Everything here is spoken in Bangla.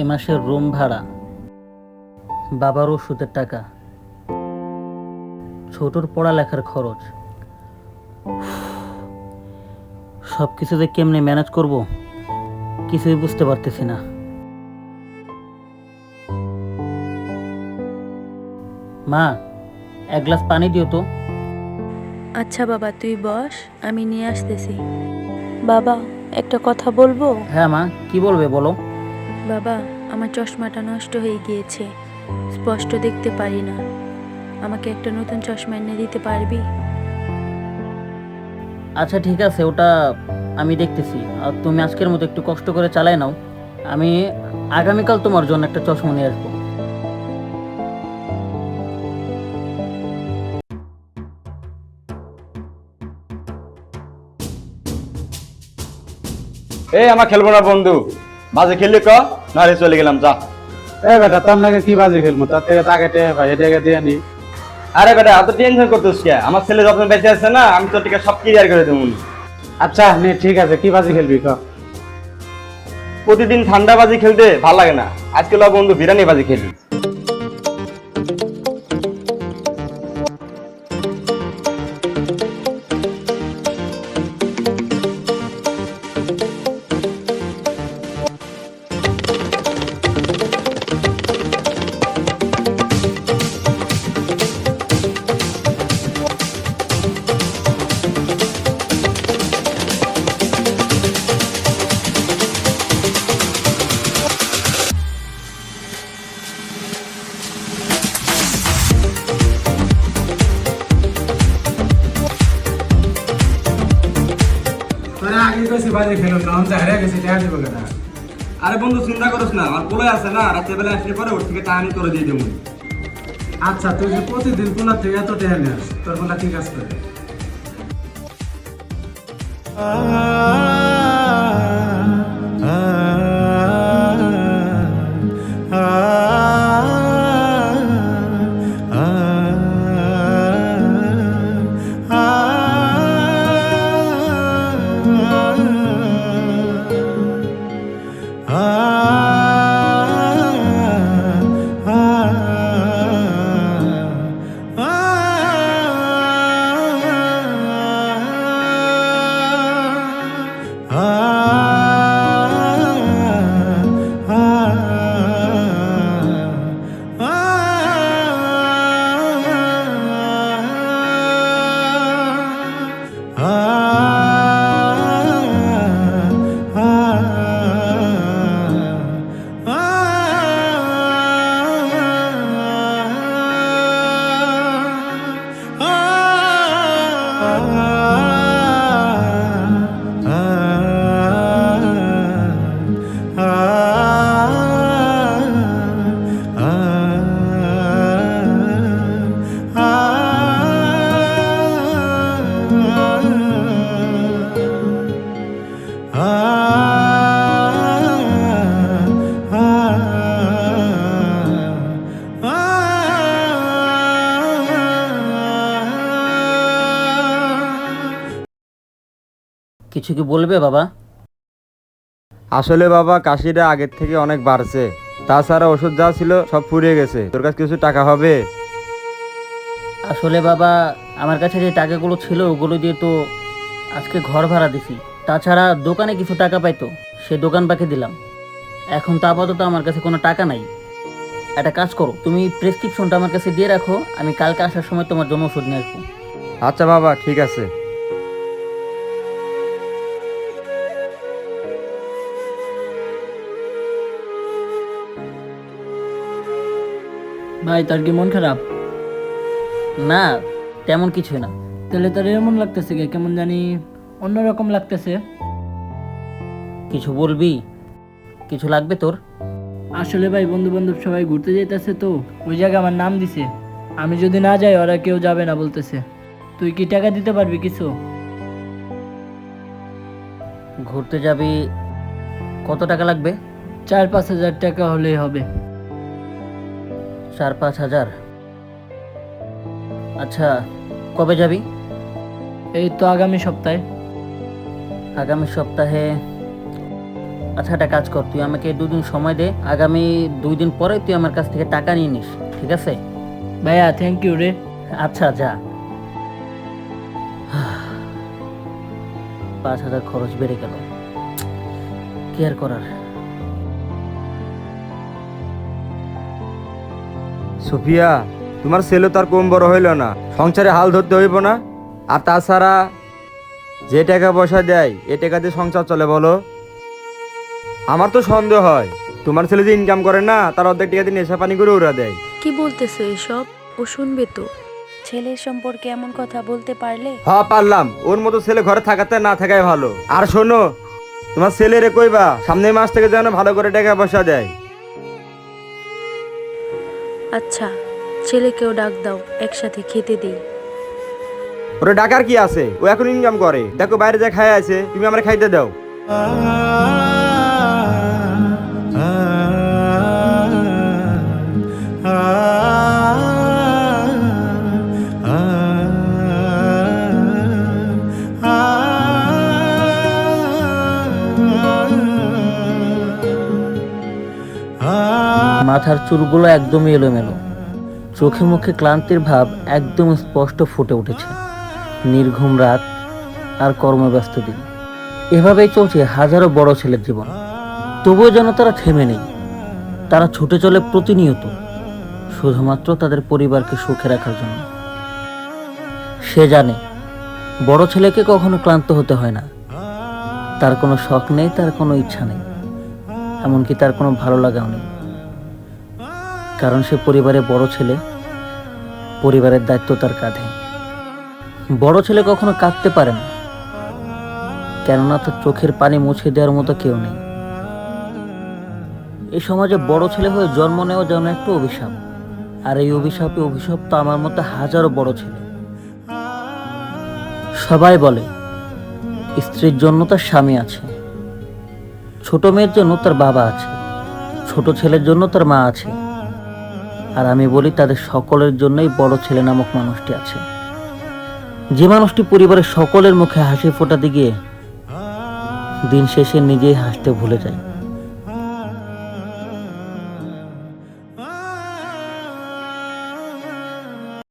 এ মাসের রুম ভাড়া। বাবার ওষুধের টাকা। ছোটর পড়ালেখার খরচ। সব কিছু যে কেমনে ম্যানেজ করব কিছুই বুঝতে পারতেছি না। মা এক গ্লাস পানি দিও তো। আচ্ছা বাবা তুই বস আমি নিয়ে আসতেছি। বাবা একটা কথা বলব? হ্যাঁ মা কি বলবে বলো। বাবা আমার চশমাটা নষ্ট হয়ে গিয়েছে। স্পষ্ট দেখতে পারি না। আমাকে একটা নতুন চশমা এনে দিতে পারবি? আচ্ছা ঠিক আছে ওটা আমি দেখতেছি। আর তুমি আজকের মতো একটু কষ্ট করে চালাই নাও। আমি আগামীকাল তোমার জন্য একটা চশমা নিয়ে আসব। এই আমার খেলব না বন্ধু। মাঝে খেললি ক নাহলে চলে গেলাম যা। এ বেটা তোর নাকি কি বাজে খেলব তার থেকে তাকে ভাই এটাকে দিয়ে নি। আরে বেটা এত টেনশন করতেছ কে? আমার ছেলে যখন বেঁচে আছে না আমি তোর টিকা সব ক্লিয়ার করে দেবো। আচ্ছা নে ঠিক আছে কি বাজি খেলবি ক? প্রতিদিন ঠান্ডা বাজি খেলতে ভালো লাগে না। আজকে বন্ধু বিরানি বাজি খেলি। বাজি খেলো না আমি হারিয়ে গেছে, টেয়া দিব কেনা? আরে বন্ধু, চিন্তা করিস না, আমার পোলাই আছে না রাতে বেলা আসলে পরে ওর থেকে টাহানি করে দিয়ে দেবো। আচ্ছা তুই যে প্রতিদিন কোনা থেকে এত টেয়া নিস তোর কোনা ঠিক আছে কিছু কি বলবে বাবা? আসলে বাবা কাশিটা আগের থেকে অনেক বাড়ছে। তাছাড়া ওষুধ যা ছিল সব ফুরিয়ে গেছে। তোর কাছে কিছু টাকা হবে? আসলে বাবা আমার কাছে যে টাকাগুলো ছিল ওগুলো দিয়ে তো আজকে ঘর ভাড়া দিছি। তাছাড়া দোকানে কিছু টাকা পাইতো সে দোকান পাখি দিলাম। এখন তো আপাতত আমার কাছে কোনো টাকা নাই। একটা কাজ করো তুমি প্রেসক্রিপশনটা আমার কাছে দিয়ে রাখো আমি কালকে আসার সময় তোমার জন্য ওষুধ নিয়ে আসব। আচ্ছা বাবা ঠিক আছে। ভাই তার কি মন খারাপ? না তেমন কিছুই না। তাহলে তার এমন লাগতেছে কে? কেমন জানি অন্যরকম লাগতেছে। কিছু বলবি? কিছু লাগবে তোর? আসলে ভাই বন্ধু বান্ধব সবাই ঘুরতে যেতেছে তো ওই জায়গায় আমার নাম দিছে। আমি যদি না যাই ওরা কেউ যাবে না বলতেছে। তুই কি টাকা দিতে পারবি কিছু? ঘুরতে যাবি কত টাকা লাগবে? চার পাঁচ হাজার টাকা হলেই হবে। চার পাঁচ হাজার। আচ্ছা কবে যাবি? এই তো আগামী সপ্তাহে। আগামী সপ্তাহে? আচ্ছা একটা কাজ কর তুই আমাকে দুদিন সময় দে আগামী দুই দিন পরে তুই আমার কাছ থেকে টাকা নিয়ে নিস ঠিক আছে? ভাইয়া থ্যাংক ইউ রে। আচ্ছা যা। পাঁচ হাজার খরচ বেড়ে গেল। কি আর করার? সুফিয়া তোমার ছেলে তো আর কম বড় হইল না। সংসারে হাল ধরতে হইব না। আর তাছাড়া যে টাকা পয়সা দেয় এ টাকা দিয়ে সংসার চলে বলো। আমার তো সন্দেহ হয় তোমার ছেলে যে ইনকাম করে না তার অর্ধেক টাকা দিয়ে নেশা পানি করে ওরা দেয়। কি বলতেছো এসব? ও শুনবে তো। ছেলের সম্পর্কে এমন কথা বলতে পারলে? হ পারলাম। ওর মতো ছেলে ঘরে থাকাতে না থাকাই ভালো। আর শোনো তোমার ছেলে রে কইবা সামনের মাস থেকে যেন ভালো করে টাকা পয়সা দেয়। আচ্ছা ছেলেকেও ডাক দাও, একসাথে খেতে দেই। ওরে ডাকার কি আছে? ও এখন ইনকাম করে। দেখো বাইরে যা খায় আছে, তুমি আমার খাইতে দাও। মাথার চুলগুলো একদমই এলোমেলো। চোখে মুখে ক্লান্তির ভাব একদম স্পষ্ট ফুটে উঠেছে। নির্ঘুম রাত আর কর্মব্যস্ত দিন। এভাবেই চলছে হাজারো বড় ছেলের জীবন। তবুও যেন তারা থেমে নেই। তারা ছুটে চলে প্রতিনিয়ত, শুধুমাত্র তাদের পরিবারকে সুখে রাখার জন্য। সে জানে, বড় ছেলেকে কখনো ক্লান্ত হতে হয় না। তার কোনো শখ নেই, তার কোনো ইচ্ছা নেই। এমনকি তার কোনো ভালো লাগাও নেই। কারণ সে পরিবারের বড় ছেলে, পরিবারের দায়িত্ব তার কাঁধে। বড় ছেলে কখনো কাঁদতে পারে না, কেননা তার চোখের পানি মুছে দেওয়ার মতো কেউ নেই। এই সমাজে বড় ছেলে হয়ে জন্ম নেওয়া যেন একটা অভিশাপ, আর এই অভিশাপে অভিশাপ তো আমার মতো হাজারো বড় ছেলে। সবাই বলে, স্ত্রীর জন্য তার স্বামী আছে, ছোট মেয়ের জন্য তার বাবা আছে, ছোট ছেলের জন্য তার মা আছে। আর আমি বলি তাদের সকলের জন্যই বড় ছেলে নামক মানুষটি আছে। যে মানুষটি পরিবারের সকলের মুখে হাসি ফোটাতে গিয়ে দিন শেষে নিজেই হাসতে ভুলে যায়।